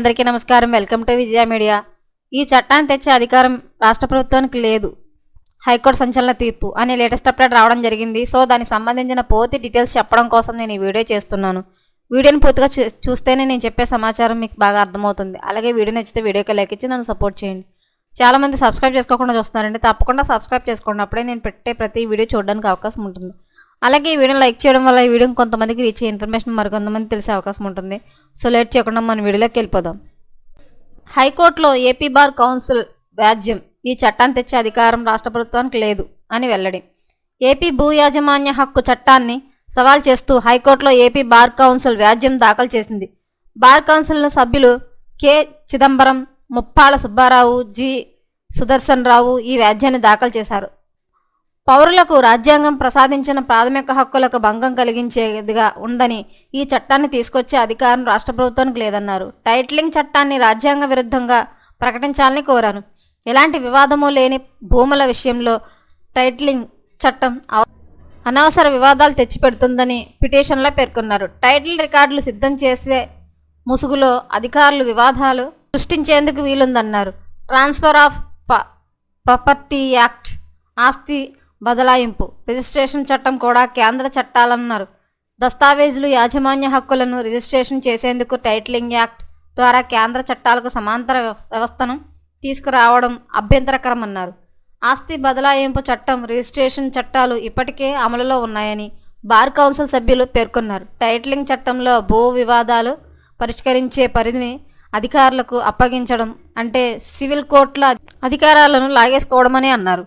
అందరికీ నమస్కారం. Welcome to Vijaya media. ఈ చట్టాన్ని తెచ్చే అధికారం రాష్ట్ర ప్రభుత్వానికి లేదు. హైకోర్టు సంచలన తీర్పు అనే లేటెస్ట్ అప్డేట్ రావడం జరిగింది. సో దానికి సంబంధించిన పూర్తి డీటెయిల్స్ చెప్పడం కోసం నేను ఈ వీడియో చేస్తున్నాను. వీడియోని పూర్తిగా చూ- చూస్తేనే నేను చెప్పే సమాచారం మీకు బాగా అర్థమవుతుంది. అలాగే వీడియో నచ్చితే వీడియోకి లైక్ ఇచ్చి నన్ను సపోర్ట్ చేయండి. చాలా మంది సబ్స్క్రైబ్ చేసుకోకుండా చూస్తున్నారండి. తప్పకుండా సబ్స్క్రైబ్ చేసుకోండి. అప్పుడే నేను పెట్టే ప్రతి వీడియో చూడడానికి అవకాశం ఉంటుంది. అలాగే ఈ వీడియోని లైక్ చేయడం వల్ల ఈ వీడియో కొంతమందికి రీచ్ అయ్యే ఇన్ఫర్మేషన్ మరికొంతమంది తెలిసే అవకాశం ఉంటుంది. సో లేట్ చేయకుండా మనం వీడియోలోకి వెళ్ళిపోదాం. హైకోర్టులో ఏపీ బార్ కౌన్సిల్ వ్యాజ్యం. ఈ చట్టాన్ని తెచ్చే అధికారం రాష్ట్ర ప్రభుత్వానికి లేదు అని వెల్లడి. ఏపీ భూ యాజమాన్య హక్కు చట్టాన్ని సవాల్ చేస్తూ హైకోర్టులో ఏపీ బార్ కౌన్సిల్ వ్యాజ్యం దాఖలు చేసింది. బార్ కౌన్సిల్ సభ్యులు కె. చిదంబరం ముప్పాళ సుబ్బారావు జి. సుదర్శన్ రావు ఈ వ్యాజ్యాన్ని దాఖలు చేశారు. పౌరులకు రాజ్యాంగం ప్రసాదించిన ప్రాథమిక హక్కులకు భంగం కలిగించేదిగా ఉందని ఈ చట్టాన్ని తీసుకొచ్చే అధికారం రాష్ట్ర ప్రభుత్వానికి లేదన్నారు. టైటిలింగ్ చట్టాన్ని రాజ్యాంగ విరుద్ధంగా ప్రకటించాలని కోరాను. ఎలాంటి వివాదము లేని భూముల విషయంలో టైటిలింగ్ చట్టం అనవసర వివాదాలు తెచ్చిపెడుతుందని పిటిషన్లో పేర్కొన్నారు. టైటిల్ రికార్డులు సిద్ధం చేసే ముసుగులో అధికారులు వివాదాలు సృష్టించేందుకు వీలుందన్నారు. ట్రాన్స్ఫర్ ఆఫ్ ప- ప్రాపర్టీ యాక్ట్ ఆస్తి బదలాయింపు. రిజిస్ట్రేషన్ చట్టం కూడా కేంద్ర చట్టాలన్నారు. దస్తావేజులు యాజమాన్య హక్కులను రిజిస్ట్రేషన్ చేసేందుకు టైటిలింగ్ యాక్ట్ ద్వారా కేంద్ర చట్టాలకు సమాంతర వ్యవ- వ్యవస్థను తీసుకురావడం అభ్యంతరకరమన్నారు. ఆస్తి బదలాయింపు చట్టం రిజిస్ట్రేషన్ చట్టాలు ఇప్పటికే అమలులో ఉన్నాయని బార్ కౌన్సిల్ సభ్యులు పేర్కొన్నారు. టైటిలింగ్ చట్టంలో భూ వివాదాలు పరిష్కరించే పరిధిని అధికారులకు అప్పగించడం అంటే సివిల్ కోర్టుల అధికారాలను లాగేసుకోవడమని అన్నారు.